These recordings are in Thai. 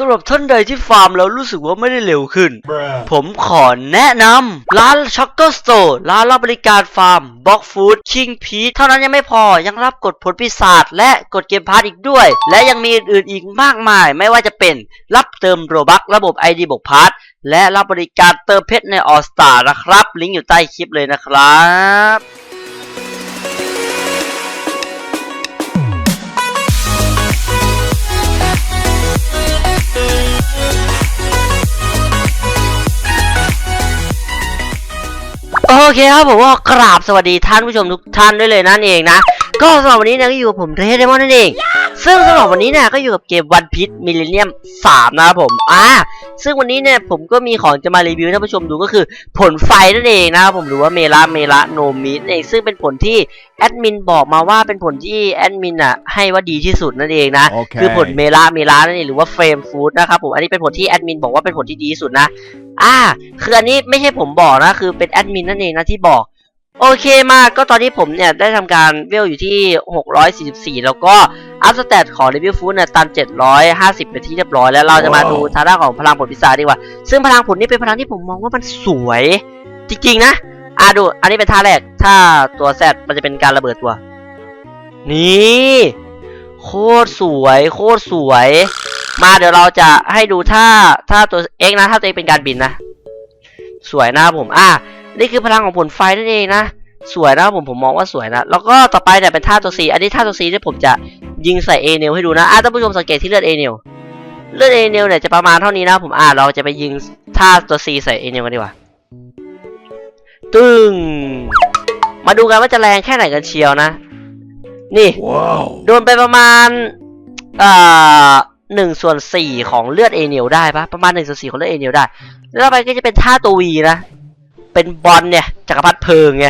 สำหรับท่านใดที่ฟาร์มแล้วรู้สึกว่าไม่ได้เร็วขึ้น Bruh. ผมขอแนะนำร้านช็อกโกสโตร์ร้านรับบริการฟาร์มบ็อกฟู้ดคิงพีเท่านั้นยังไม่พอยังรับกดผลปีศาจและกดเกมพาร์ทอีกด้วย และยังมีอื่นๆอีกมากมาย ไม่ว่าจะเป็นรับเติมโรบักระบบ ID บวกพาร์ทและรับบริการเติมเพชรในออสตานะครับ ลิงก์อยู่ใต้คลิปเลยนะครับ โอเคครับผมว่ากราบสวัสดีท่านผู้ชมทุกท่านด้วยเลยนั่นเองนะ ก็สำหรับวันนี้เนี่ยก็อยู่กับผมเรเดมอนนั่นเอง ซึ่งสำหรับวันนี้เนี่ยก็อยู่กับเกมวันพิษมิเลเนียม3นะครับผม อ่า ซึ่งวันนี้เนี่ยผมก็มีของจะมารีวิวให้ท่านผู้ชมดูก็คือผลไฟนั่นเองนะครับผมหรือว่าเมลาเมลาโนมินั่นเองซึ่งเป็นผลที่แอดมินบอกมาว่าเป็นผลที่แอดมินอะให้ว่าดีที่สุดนั่นเองนะโอเคคือผลเมลาเมลานั่นเองหรือว่าเฟรมฟูดนะครับผมอันนี้เป็นผลที่แอดมินบอกว่าเป็นผลที่ดีที่สุดนะ อ่า คืออันนี้ไม่ใช่ผมบอกนะคือเป็นแอดมินนั่นเองนะที่บอก โอเคมากก็ตอนนี้ผมเนี่ย ได้ทำการเวลอยู่ที่ 644 แล้วก็ อัพสเตตของ Review Food เนี่ยตัน 750 เป็นที่เรียบร้อยแล้วเราจะมาดูทางด้านของพลังผลพิศาจดีกว่า ซึ่งพลังผลนี่เป็นพลังที่ผมมองว่ามันสวย จริงๆนะอ่าดู อันนี้เป็นท่าแรก ถ้าตัวแซดมันจะเป็นการระเบิดตัว นี่ โคตรสวย โคตรสวย มาเดี๋ยวเราจะให้ดูท่าท่าตัว X นะ ถ้าตัว X เป็นการบินนะ สวยนะผม อะ นี่คือพลังของผลไฟนั่นเองนะ สวยนะครับผมผมมองว่าสวยนะ แล้วก็ต่อไปเนี่ยเป็นท่าตัว C อันนี้ท่าตัว C ที่ผมจะยิงใส่เอเนลให้ดูนะอะท่านผู้ชมสังเกตที่เลือดเอเนลเลือดเอเนลเนี่ยจะประมาณเท่านี้นะผมอะเราจะไปยิงท่าตัว C ใส่เอเนลกันดีกว่า ตึงมาดูกันว่าจะแรงแค่ไหนกันเชียวนะ นี่ Wow. โดนไปประมาณเอ่อหนึ่งส่วนสี่ของเลือดเอเนียลได้ปะประมาณหนึ่งส่วนสี่ของเลือดเอเนียลได้ แล้วต่อไปก็จะเป็นท่าตัววีนะ เป็นบอลเนี่ยจักรพรรดิเพลิงไง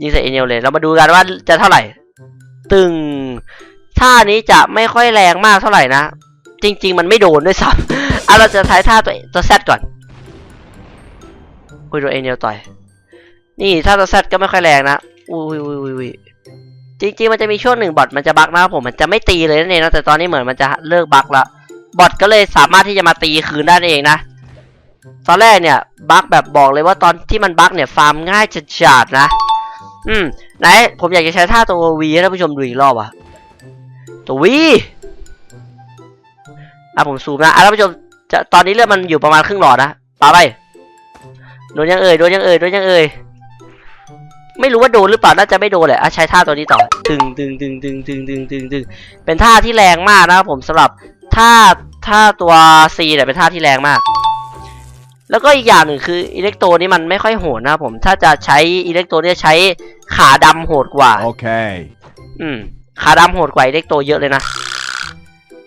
ยิงใส่เอเนียลเลย เรามาดูกันว่าจะเท่าไหร่ ตึงท่านี้จะไม่ค่อยแรงมากเท่าไหร่นะ จริง ๆ มันไม่โดนด้วยซ้ำอะเราจะท้ท่าตัวตัวแซดก่อนอุ้ยโดนเอเนียลต่อย นี่ท่าตัวแซดก็ไม่ค่อยแรงนะอุ้ยอุ้ยอุ้ยอุ้ยจริงๆมันจะมีช่วงหนึ่งบอทมันจะบักนะครับผมมันจะไม่ตีเลยนั่นเองนะแต่ตอนนี้เหมือนมันจะเลิกบักละบอทก็เลยสามารถที่จะมาตีคืนได้เองนะ ตอนแรกเนี่ยบั๊กแบบบอกเลยว่าตอนที่มันบั๊กเนี่ยฟาร์มง่ายจัดๆนะ อืมไหนผมอยากจะใช้ท่าตัววีให้ท่านผู้ชมดูอีกรอบอะตัววีอะผมซูมนะอะท่านผู้ชมจะตอนนี้เลือดมันอยู่ประมาณครึ่งหลอดนะปาไปโดนยังเอ่ยโดนยังเอ่ยโดนยังเอ่ยไม่รู้ว่าโดนหรือเปล่าน่าจะไม่โดนแหละอะใช้ท่าตัวนี้ต่อตึงตึงตึงตึงตึงตึงตึงตึงเป็นท่าที่แรงมากนะครับผมสำหรับท่าท่าตัว C เนี่ยเป็นท่าที่แรงมาก แล้วก็อีกอย่างหนึ่งคืออิเล็กโตรนี่มันไม่ค่อยโหดนะครับผม ถ้าจะใช้อิเล็กโตรเนี่ยใช้ขาดำโหดกว่า Okay. อืม ขาดำโหดกว่าอิเล็กโตเยอะเลยนะ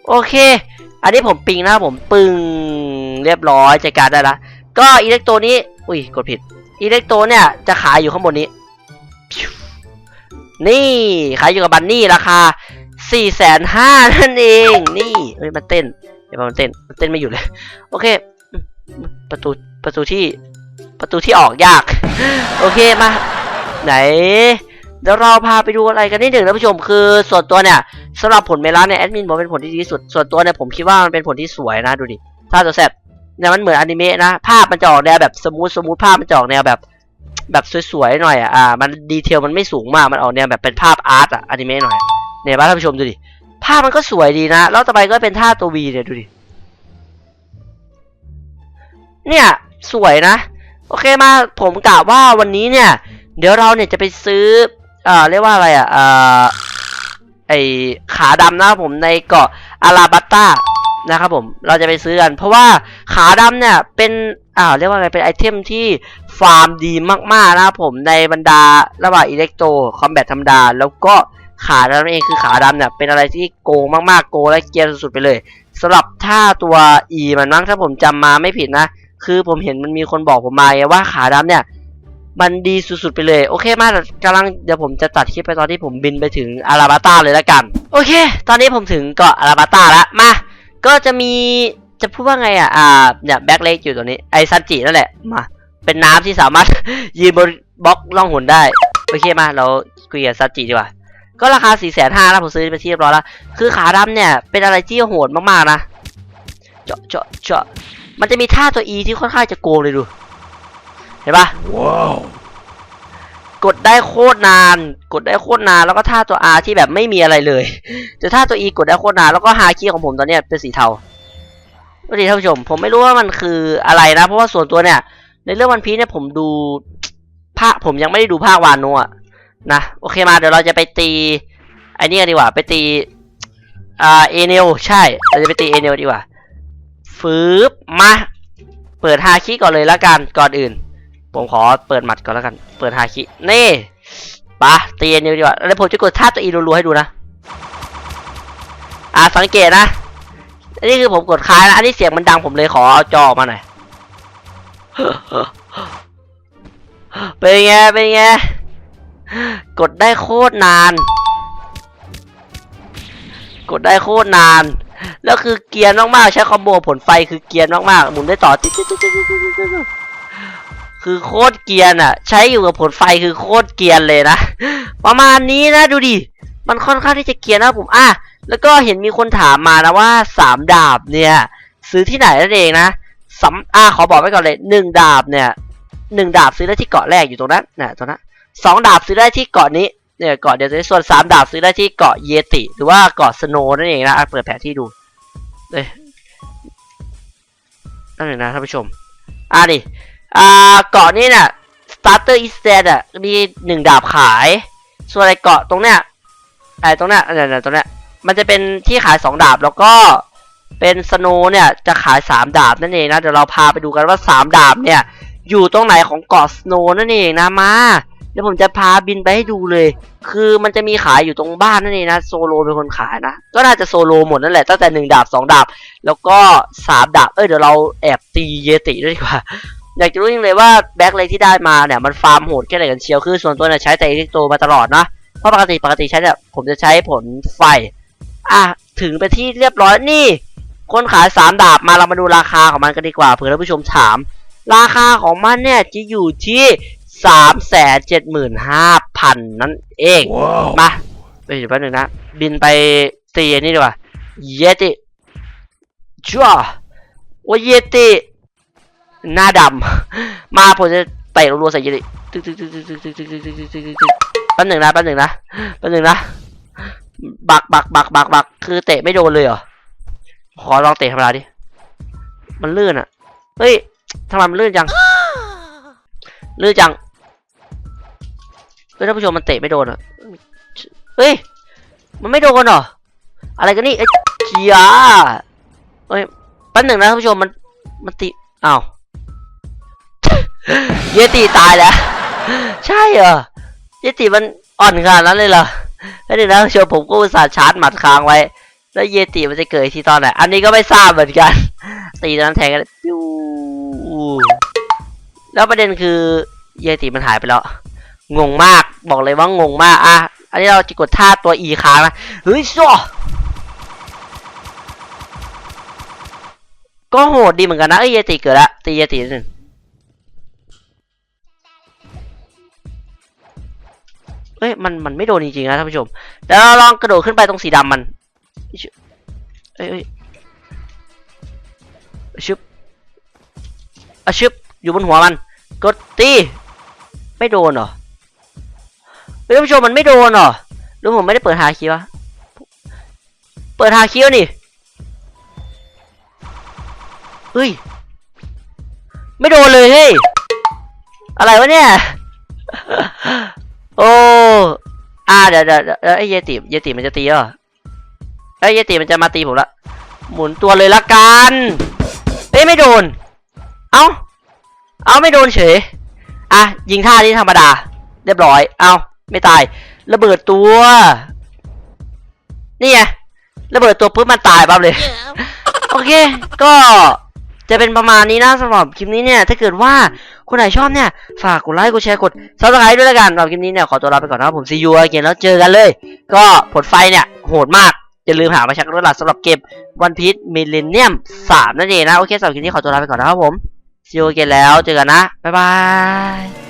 โอเค อันนี้ผมปิงนะครับผมปึงเรียบร้อยจัดการได้ละ ก็อิเล็กโตนี้ อุ้ยกดผิด อิเล็กโตเนี่ยจะขายอยู่ข้างบนนี้ นี่ขายอยู่กับบันนี่ราคาสี่แสนห้านั่นเอง นี่เอ้ยมันเต้น เดี๋ยวมันเต้น มันเต้นไม่หยุดเลย โอเคอืม ประตูประตูที่ประตูที่ออกยาก โอเคมาไหนเดี๋ยวเราพาไปดูอะไรกันนิดหนึ่งนะผู้ชมคือส่วนตัวเนี่ยสำหรับผลเมลาเนี่ยแอดมินบอกเป็นผลที่ดีที่สุด ส่วนตัวเนี่ยผมคิดว่ามันเป็นผลที่สวยนะดูดิถ้าตัวแซดเนี่ยมันเหมือนอนิเมะนะ ภาพมันจะออกแนวแบบสมูทสมูทภาพมันจะออกแนวแบบ แบบสวยๆหน่อยอะอ่ามันดีเทลมันไม่สูงมากมันออกแนวแบบเป็นภาพอาร์ตอะอนิเมะหน่อยเนี่ยบ้านท่านผู้ชมดูดิภาพมันก็สวยดีนะแล้วต่อไปก็เป็นท่าตัววีเนี่ยดูดิ เนี่ยสวยนะ โอเคมาผมกะว่าวันนี้เนี่ย เดี๋ยวเราเนี่ยจะไปซื้อเอ่อเรียกว่าอะไรอะเอ่อไอขาดำนะครับผมในเกาะอาราบัตตานะครับผมเราจะไปซื้อกัน เพราะว่าขาดำเนี่ยเป็นอ่าเรียกว่าอะไรเป็นไอเทมที่ฟาร์มดีมากๆนะครับผมในบรรดาระหว่างอิเล็กโตคอมแบทธรรมดา แล้วก็ขาดำเองคือขาดำเนี่ยเป็นอะไรที่โกงมากๆโกงและเกียนสุดๆไปเลยสำหรับท่าตัว E มันมั้งถ้าผมจำมาไม่ผิดนะ คือผมเห็นมันมีคนบอกผมมาไงว่าขาดำเนี่ย มันดีสุดๆไปเลย โอเคมากกำลังเดี๋ยวผมจะตัดคลิปไปตอนที่ผมบินไปถึงอาราบาตาเลยละกัน โอเค ตอนนี้ผมถึงเกาะอาราบาตาล้วมา ก็จะมีจะพูดว่าไงอะ อ่า เนี่ยแบ็คเล็กอยู่ตรงนี้ ไอซันจินั่นแหละ มา เป็นน้ำที่สามารถยืนบนบล็อกล่องหนได้ โอเคมา เราคุยกับซันจิดีกว่า ก็ราคา4ี่แสนห้าแล้วผมซื้อไปที่เรียบร้อยแล้ว คือขาดำเนี่ย เป็นอะไรที่โหดมากๆนะ เจาะเจาะเจาะ มันจะมีท่าตัว E ที่ค่อนข้างจะโกงเลยดู เห็นปะ Wow. กดได้โคตรนาน กดได้โคตรนาน แล้วก็ท่าตัว R ที่แบบไม่มีอะไรเลยแต่ท่าตัว E กดได้โคตรนาน แล้วก็ฮาคีของผมตอนเนี้ยเป็นสีเทาก็ดีท่านผู้ชม ผมไม่รู้ว่ามันคืออะไรนะ เพราะว่าส่วนตัวเนี่ย ในเรื่องวันพีเนี่ยผมดูภาคผมยังไม่ได้ดูภาควานโนะอะนะ โอเคมาเดี๋ยวเราจะไปตีไอ้นี่กันดีกว่า ไปตีอ่าเอเนลใช่ เราจะไปตีเอเนลดีกว่า ฟืบมาเปิดฮาคิก่อนเลยละกันก่อนอื่น ผมขอเปิดหมัดก่อนล้วกัน เปิดฮาคินี่ปะตีเอเนดีกว่าแล้วผมจะกดท่าตัวอีรัวๆให้ดูนะอ่าสังเกตนะอันนี้คือผมกดค้างนะอันนี้เสียงมันดังผมเลยขอเอาจอมาหน่อยเป็นไงเป็นไงกดได้โคตรนาน กดได้โคตรนาน แล้วคือเกียร์มากๆใช้คอมโบผลไฟคือเกียร์มากๆหมุนได้ต่อติ๊ดติ๊ดติ๊ดติ๊ดติ๊ดติ๊ดคือโคตรเกียร์น่ะ ใช้อยู่กับผลไฟคือโคตรเกียร์เลยนะประมาณนี้นะดูดิมันค่อนข้างที่จะเกียร์นะผมอะแล้วก็เห็นมีคนถามมานะว่าสามดาบเนี่ย ซื้อที่ไหนนั่นเองนะสำอะขอบอกไว้ก่อนเลยหนึ่งดาบเนี่ยหนึ่งดาบซื้อได้ที่เกาะแรกอยู่ตรงนั้นนะตรงนั้นสองดาบซื้อได้ที่เกาะนี้ เนี่ยเกาะเดียวส่วนสามดาบซื้อได้ที่เกาะเยติหรือว่าเกาะสโนนั่นเองนะเปิดแผนที่ดูเลยนั่นเองนะท่านผู้ชมอะดิอ่าเกาะนี้เนี่ย starter is dead อะมีหนึ่งดาบขาย ส่วนไอ้เกาะตรงเนี้ยไอ้ตรงเนี้ยเนี่ยตรงเนี้ยมันจะเป็นที่ขายสองดาบแล้วก็เป็นสโนเนี่ยจะขายสามดาบนั่นเองนะเดี๋ยวเราพาไปดูกันว่าสามดาบเนี่ยอยู่ตรงไหนของเกาะสโนนั่นเองนะมา ดี๋ยวผมจะพาบินไปให้ดูเลย คือมันจะมีขายอยู่ตรงบ้านนั่นเองนะโซโลเป็นคนขายนะ ก็น่าจะโซโลหมดนั่นแหละตั้งแต่หนึ่งดาบสองดาบ แล้วก็สามดาบ เอ้ยเดี๋ยวเราแอบตีเยติด้วยดีกว่าอยากจะรู้จริงเลยว่าแบ็คเลยที่ได้มาเนี่ยมันฟาร์มโหดแค่ไหนกันเชียวคือส่วนตัวเนี่ยใช้แต่เอลิกโตมาตลอดนะเพราะปกติปกติใช้เนี่ยผมจะใช้ผลไฟ อะถึงไปที่เรียบร้อยนี่ คนขายสามดาบมาเรามาดูราคาของมันกันดีกว่าเผื่อท่านผู้ชมถาม ราคาของมันเนี่ยจะอยู่ที่ สามแสนเจ็ดหมื่นห้าพันนั่นเอง Wow. มาไปเดี๋ยวแป๊บนึงนะ บินไปตีอันนี่ดีกว่า เยติชัวว่าเยติหน้าดำ มาผมจะเตะรัวๆใส่เยติตึ๊กตึ๊กตึ๊กตึ๊กตึ๊กตึ๊กตึ๊กตึ๊กตึ๊กตึ๊กตึ๊กตึ๊กแป๊บหนึ่งนะแป๊บหนึ่งนะแป๊บหนึ่งนะ บักบักบักบักบักคือเตะไม่โดนเลยเหรอ ขอลองเตะธรรมดาดิ มันลื่นอะ เฮ้ยทำไมมันลื่นจัง ลื่นจัง เฮ้ยท่านผู้ชมมันเตะไม่โดนอะเฮ้ยมันไม่โดนเหรออะไรกันนี่เอ้ยเจียเฮ้ยแป๊บหนึ่งนะท่านผู้ชมมันมันติอ้าวเยติตายแล้ว ใช่เหรอเยติมันอ่อนขนาดนั้นเลยเหรอไม่ได้นะท่านผู้ชมผมก็อุตส่าห์ชาร์จหมัดค้างไว้ แล้วเยติมันจะเกิดที่ตอนไหนอันนี้ก็ไม่ทราบเหมือนกัน ตีตอนนั้นแทงกันแล้วประเด็นคือเยติมันหายไปแล้ว งงมากบอกเลยว่างงมากอะอันนี้เราจะกดท่าตัว E ค้างนะเฮ้ยซัวก็โหดดีเหมือนกันนะเอ้ยเยติเกิดละตีเยติหนึ่งเอ้ยมันมันไม่โดนจริงๆนะท่านผู้ชมแล้วเราลองกระโดดขึ้นไปตรงสีดำมันเอ้ยชึบอะชึบอยู่บนหัวมัน กดตี ไม่โดนเหรอ เฮ้ยท่านผู้ชมมันไม่โดนหรอหรือผมไม่ได้เปิดฮาคิวะเปิดฮาคิวนี่เฮ้ยไม่โดนเลยเฮ้ยอะไรวะเนี่ยโอ้อ่าเดี๋ยวเดี๋ยวเดี๋ยวไอ้เยติเยติมันจะตีเหรอไอ้เยติมันจะมาตีผมละหมุนตัวเลยละกันเอ้ยไม่โดน เอ้า เอ้าไม่โดนเฉย อะยิงท่านี้ธรรมดา เรียบร้อย เอ้า ไม่ตาย ระเบิดตัว นี่ไงระเบิดตัวปุ๊บมันตายปั๊บเลย โอเค ก็จะเป็นประมาณนี้นะสำหรับคลิปนี้เนี่ย ถ้าเกิดว่าคนไหนชอบเนี่ย ฝากกดไลค์กดแชร์กดซับสไครต์ด้วยละกันสำหรับคลิปนี้เนี่ย ขอตัวลาไปก่อนนะครับผมซีอูเกนแล้วเจอกันเลย ก็ผลไฟเนี่ย โหดมาก อย่าลืมหามาเช็คด้วยล่ะสำหรับเกมวันพี e มิเลเนียมสามนั่นเองนะ โอเคสำหรับคลิปนี้ขอตัวลาไปก่อนนะครับผมซีอูเกนแล้วเจอกันนะบ๊ายบาย